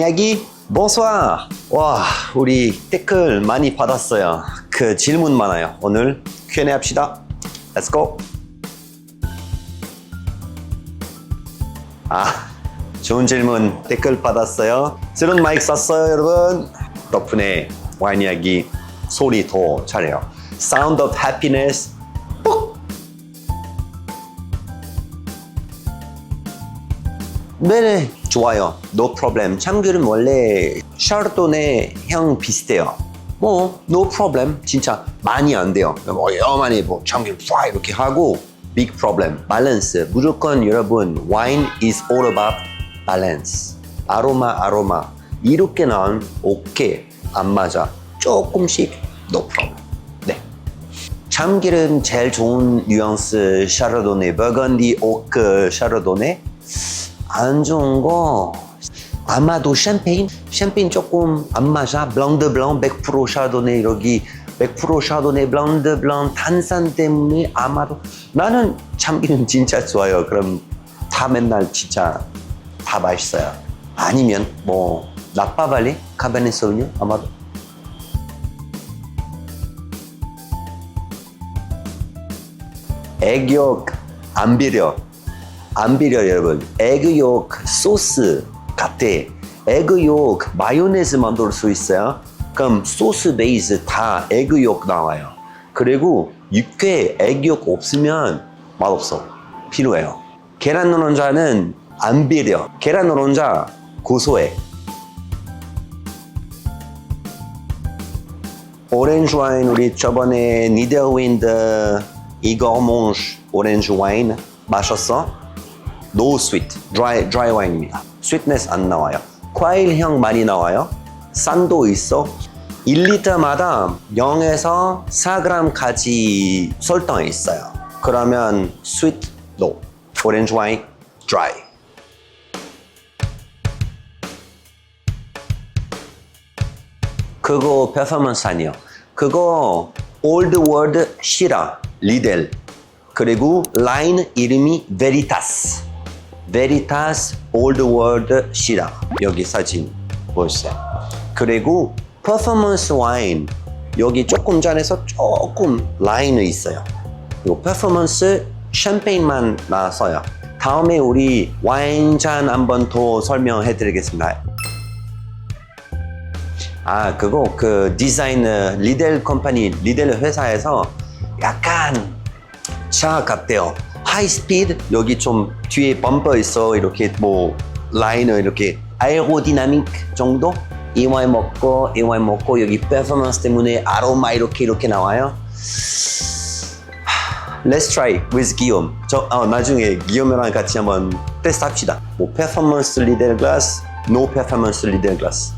이야기 bonsoir. 와, 우리 댓글 많이 받았어요. 그 질문 많아요. 오늘 Q&A 합시다. Let's go. 아, 좋은 질문 댓글 받았어요. 쓰는 마이크 썼어요, 여러분. 덕분에 이야기 소리 더 잘해요. Sound of happiness. ปุ๊! 네네 좋아요. No problem. 참기름 원래 샤르도네 향 비슷해요. 뭐 no problem. 진짜 많이 안 돼요. 뭐 여만히 뭐 참기름 쫙 이렇게 하고 big problem. Balance. 무조건 여러분 wine is all about balance. 아로마 아로마 이렇게 나온 오케이. 안 맞아. 조금씩 no problem. 네. 참기름 제일 좋은 뉘앙스 샤르도네 버건디 오크 샤르도네 안 좋은 거 아마도 샴페인? 샴페인 조금 안 맞아 블랑드 블랑 100% 샤도네 여기 100% 샤도네 블랑드 블랑 탄산 때문에 아마도 나는 참기름 진짜 좋아요. 그럼 다 맨날 진짜 다 맛있어요. 아니면 뭐 나빠발리? 카베네 소비뇽 아마도? 애기역 안 비려 안 비려 여러분. 에그욕 소스 같아. 에그욕 마요네즈 만들 수 있어요? 그럼 소스 베이스 다 에그욕 나와요. 그리고 육회 에그욕 없으면 맛없어. 필요해요. 계란 노른자는 안 비려. 계란 노른자 고소해. 오렌지 와인 우리 저번에 니더윈드 이거몽 오렌지 와인 마셨어? No sweet, dry, dry 와인입니다. sweetness 안 나와요. 과일 향 많이 나와요. 산도 있어. 1리터마다 0에서 4g까지 설탕 있어요. 그러면 sweet, no. 오렌지 와인, dry. 그거 퍼포먼스 아니요. 그거 올드 월드 시라 리델 그리고 라인 이름이 베리타스 베리타스 올드 월드 시라 여기 사진 보세요. 그리고 퍼포먼스 와인 여기 조금 전에서 조금 라인이 있어요. 그리고 퍼포먼스 샴페인만 나왔어요. 다음에 우리 와인 잔 한번 더 설명해 드리겠습니다. 아 그거 그 디자이너 리델 컴퍼니 리델 회사에서 약간 차 같대요 하이 스피드 여기 좀 뒤에 범퍼 있어 이렇게 뭐 라이너 이렇게 아에로디나믹 정도 이 와인 먹고 이 와인 먹고 여기 퍼포먼스 때문에 아로마 이렇게 이렇게 나와요 Let's try with Guillaume. 저 어, 나중에 기욤이랑 같이 한번 테스트 합시다. 뭐 퍼포먼스 리델 글라스, 노 퍼포먼스 리델 글라스.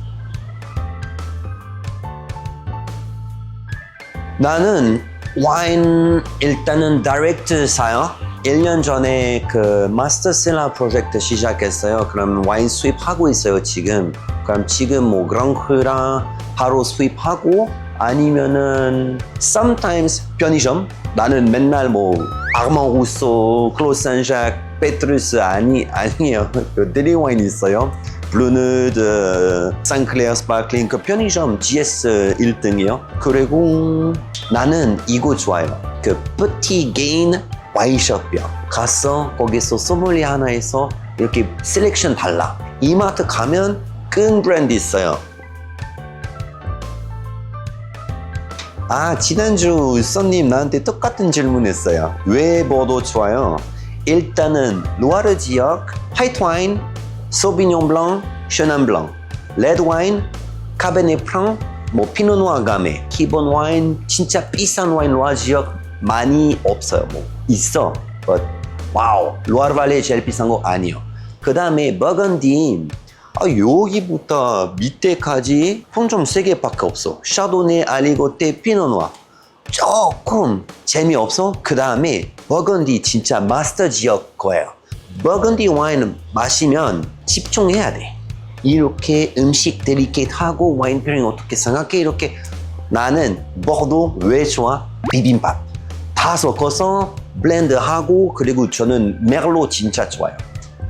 나는 와인 일단은 다이렉트 사요. 1년 전에 그 마스터셀러 프로젝트 시작했어요. 그럼 와인 수입하고 있어요, 지금. 그럼 지금 뭐 그랑크랑 바로 수입하고 아니면은 sometimes 편의점 나는 맨날 뭐 아르망 루소, 클로산작, 페트루스 아니 아니에요. 그 데리 와인 있어요. 블루누드, 산클레어 스파클링 그 편의점 GS 1등이요. 그리고 나는 이거 좋아요. 그 뿌티 게인 와인숍이요. 가서 거기서 소믈리 하나에서 이렇게 셀렉션 달라. 이마트 가면 큰 브랜드 있어요. 아 지난주 손님 나한테 똑같은 질문했어요. 왜 버도 좋아요? 일단은 루아르 지역 화이트 와인, 소비뇽 블랑, 셔난 블랑, 레드 와인, 카베네 프랑, 뭐 피노누아 가메, 기본 와인 진짜 비싼 와인 루아 지역 많이 없어요. 뭐 있어, but 와우 루아르 발레 제일 비싼 거 아니요. 그 다음에 버건디 아, 여기부터 밑에까지 품종 세 개밖에 없어. 샤도네, 알리고테, 피노누아. 조금 재미없어. 그 다음에 버건디 진짜 마스터 지역 거예요. 버건디 와인 마시면 집중해야 돼. 이렇게 음식 데리케이트 하고 와인 페링 어떻게 생각해? 이렇게 나는 버도 왜 좋아? 비빔밥. 다 섞어서 블렌드 하고 그리고 저는 메르로 진짜 좋아요.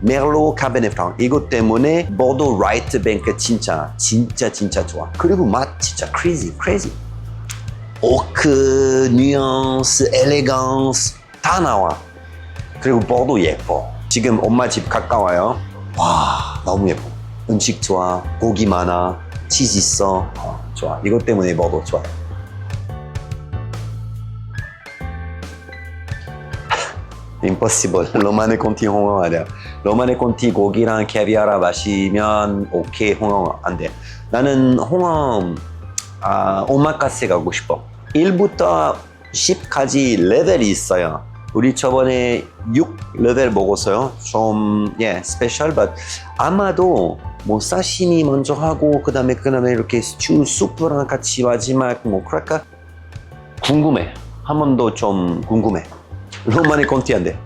메르로 카베네 프랑 이것 때문에 보도 라이트 뱅크 진짜 진짜 진짜 좋아. 그리고 맛 진짜 크레이지 크레이지 오크 뉘앙스 엘레강스 다 나와. 그리고 보도 예뻐. 지금 엄마 집 가까워요. 와 너무 예뻐. 음식 좋아. 고기 많아. 치즈 있어. 어, 좋아. 이것 때문에 보도 좋아 임퍼시블 로마네 콘티 홍어하냐 로마네 콘티 고기랑 캐비아라 마시면 오케이 홍어 안 돼. 나는 홍어 아, 오마카세 가고 싶어. 1부터 10까지 레벨이 있어요. 우리 저번에 6 레벨 먹었어요. 좀 예, 스페셜 but 아마도 뭐 사시미 먼저 하고 그 다음에 그 다음에 이렇게 스튜 수프랑 같이 마지막 뭐 그럴까? 궁금해. 한 번 더 좀 궁금해 로마네 콘티한데.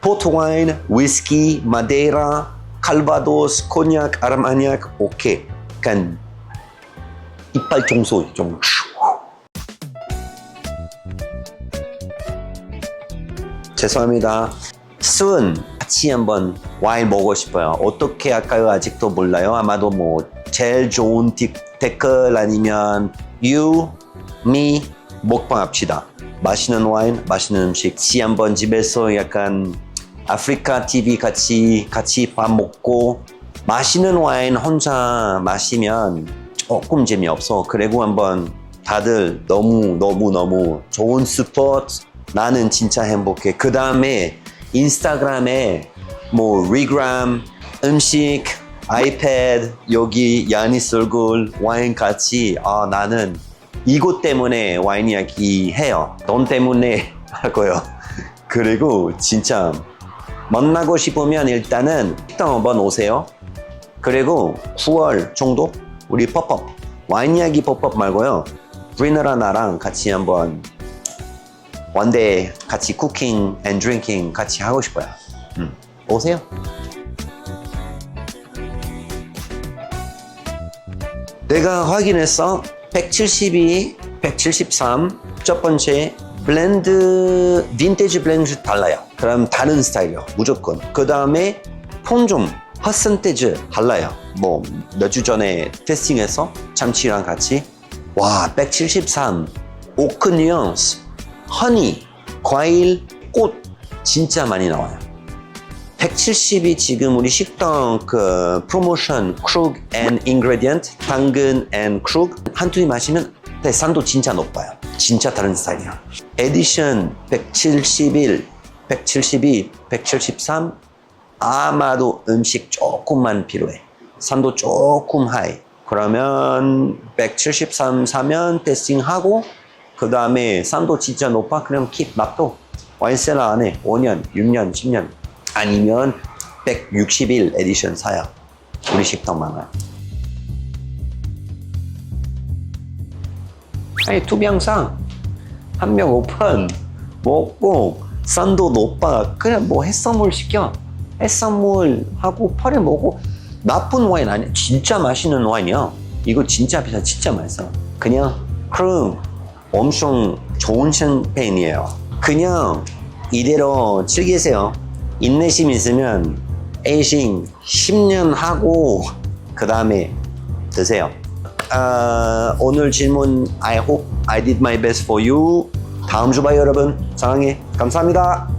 포트 와인, 위스키, 마데이라, 칼바도스, 코냑, 아르마니악 오케이 약간. 이빨 청소 좀 죄송합니다. 순 같이 한번 와인 먹고 싶어요. 어떻게 할까요? 아직도 몰라요. 아마도 뭐 제일 좋은 디- 댓글 아니면 you, me 먹방 합시다. 맛있는 와인 맛있는 음식. 같이 한번 집에서 약간 아프리카 TV 같이 같이 밥 먹고 맛있는 와인 혼자 마시면 조금 재미없어. 그리고 한번 다들 너무 너무 너무 좋은 스포츠 나는 진짜 행복해. 그 다음에 인스타그램에 뭐 리그램 음식 아이패드 여기 야니스 얼굴 와인 같이 아 나는 이것 때문에 와인 이야기 해요. 돈 때문에 하고요. 그리고 진짜 만나고 싶으면 일단은 식당 한번 오세요. 그리고 9월 정도 우리 pop업 와인 이야기 pop업 말고요. 브리너라 나랑 같이 한번 원데이 같이 쿠킹 앤 드링킹 같이 하고 싶어요. 음, 오세요. 내가 확인했어 172, 173 첫 번째 블렌드 빈티지 블렌드 달라요. 그럼 다른 스타일이요 무조건. 그 다음에 폰좀 퍼센테이지 달라요. 뭐 몇 주 전에 테스팅해서 참치랑 같이. 와 173 오크 뉘앙스 허니 과일 꽃 진짜 많이 나와요 170이 지금 우리 식당 그 프로모션 크룩 앤 인그레디언트 당근 앤 크룩 한 투이 마시면 산도 진짜 높아요. 진짜 다른 스타일이야 에디션 171 172 173 아마도 음식 조금만 필요해. 산도 조금 하이. 그러면 173 사면 테스팅하고 그 다음에 산도 진짜 높아? 그럼 킵 놔둬 와인셀러 안에 5년 6년 10년 아니면 161 에디션 사요. 우리 식당 많아요. 아니 투병상. 한 명 오픈. 먹고 산도 높아 그냥 뭐 해산물 시켜. 해산물 하고 파래 먹고 나쁜 와인 아니야. 진짜 맛있는 와인이야. 이거 진짜 비싸. 진짜 맛있어. 그냥 그럼 엄청 좋은 샴페인이에요. 그냥 이대로 즐기세요 인내심 있으면 에이싱 10년 하고 그 다음에 드세요. 아, 오늘 질문 I hope I did my best for you. 다음 주 봐요 여러분. 사랑해. 감사합니다.